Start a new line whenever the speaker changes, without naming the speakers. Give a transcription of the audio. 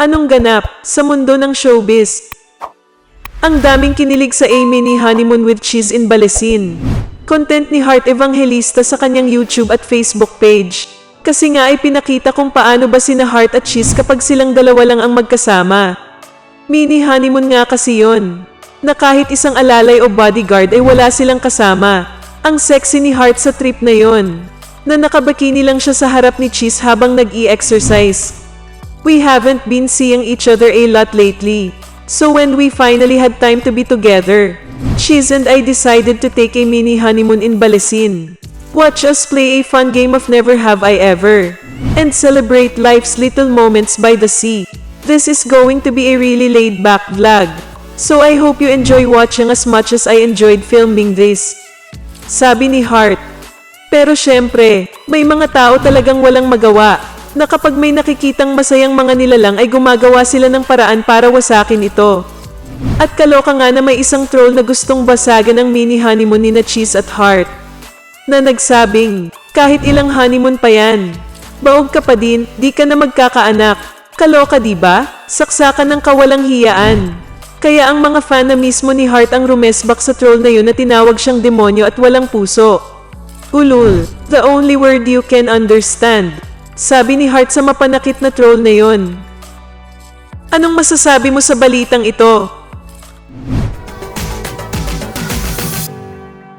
Anong ganap sa mundo ng showbiz? Ang daming kinilig sa Amy ni Honeymoon with Cheese in Balesin. Content ni Heart Evangelista sa kanyang YouTube at Facebook page. Kasi nga ay pinakita kung paano ba sina Heart at Cheese kapag silang dalawa lang ang magkasama. Mini honeymoon nga kasi yon. Na kahit isang alalay o bodyguard ay wala silang kasama. Ang sexy ni Heart sa trip na yon. Na nakabakini lang siya sa harap ni Cheese habang nag-i-exercise. We haven't been seeing each other a lot lately. So when we finally had time to be together, Cheese and I decided to take a mini honeymoon in Balesin. Watch us play a fun game of Never Have I Ever. And celebrate life's little moments by the sea. This is going to be a really laid back vlog. So I hope you enjoy watching as much as I enjoyed filming this. Sabi ni Hart. Pero syempre, may mga tao talagang walang magawa na kapag may nakikitang masayang mga nilalang ay gumagawa sila ng paraan para wasakin ito. At kaloka nga na may isang troll na gustong basagan ang mini honeymoon ni na Cheese at Heart. Na nagsabing, kahit ilang honeymoon pa yan. Baog ka pa din, di ka na magkakaanak. Kaloka ba? Saksakan ng kawalang hiyaan. Kaya ang mga fan na mismo ni Heart ang rumesbak sa troll na yun na tinawag siyang demonyo at walang puso. Ulul, the only word you can understand. Sabi ni Heart sa mapanakit na troll na yon. Anong masasabi mo sa balitang ito?